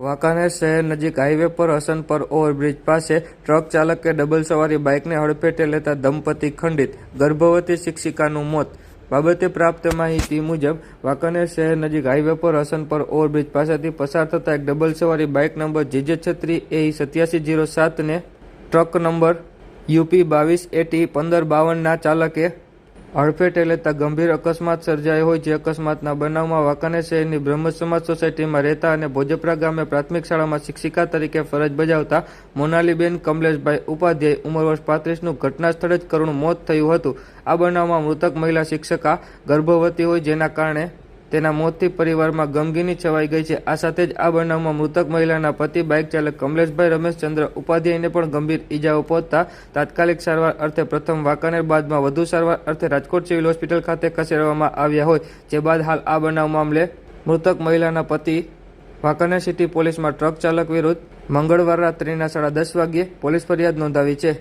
વાંકાનેર શહેર નજીક હાઈવે પર હસનપર ઓવરબ્રિજ પાસે ટ્રક ચાલકે ડબલ સવારી બાઇકને હડફેટે લેતા દંપતી ખંડિત ગર્ભવતી શિક્ષિકાનું મોત. બાબતે પ્રાપ્ત માહિતી મુજબ, વાંકાનેર શહેર નજીક હાઈવે પર હસનપર ઓવરબ્રિજ પાસેથી પસાર થતા એક ડબલ સવારી બાઇક નંબર જીજે છત્રી એ સત્યાસી જીરો સાતને ટ્રક નંબર યુપી બાવીસ એટી પંદર બાવનના ચાલકે હડફેટે લેતા ગંભીર અકસ્માત સર્જાયો હોય જે અકસ્માતના બનાવમાં વાંકાનેર શહેરની બ્રહ્મ સમાજ સોસાયટીમાં રહેતા અને ભોજપરા ગામે પ્રાથમિક શાળામાં શિક્ષિકા તરીકે ફરજ બજાવતા મોનાલીબેન કમલેશભાઈ ઉપાધ્યાય ઉંમર વર્ષ પાંત્રીસનું ઘટના સ્થળે જ કરુણ મોત થયું હતું. આ બનાવમાં મૃતક મહિલા શિક્ષકા ગર્ભવતી હોય જેના કારણે તેના મોતથી પરિવારમાં ગમગીની છવાઈ ગઈ છે. આ સાથે જ આ બનાવમાં મૃતક મહિલાના પતિ, બાઇક ચાલક કમલેશભાઈ રમેશચંદ્ર ઉપાધ્યાયને પણ ગંભીર ઈજાઓ પહોંચતા તાત્કાલિક સારવાર અર્થે પ્રથમ વાંકાનેર, બાદમાં વધુ સારવાર અર્થે રાજકોટ સિવિલ હોસ્પિટલ ખાતે ખસેડવામાં આવ્યા હોય. જે બાદ હાલ આ બનાવ મામલે મૃતક મહિલાના પતિ, વાંકાનેર સિટી પોલીસમાં ટ્રક ચાલક વિરુદ્ધ મંગળવાર રાત્રિના સાડા દસ વાગ્યે પોલીસ ફરિયાદ નોંધાવી છે.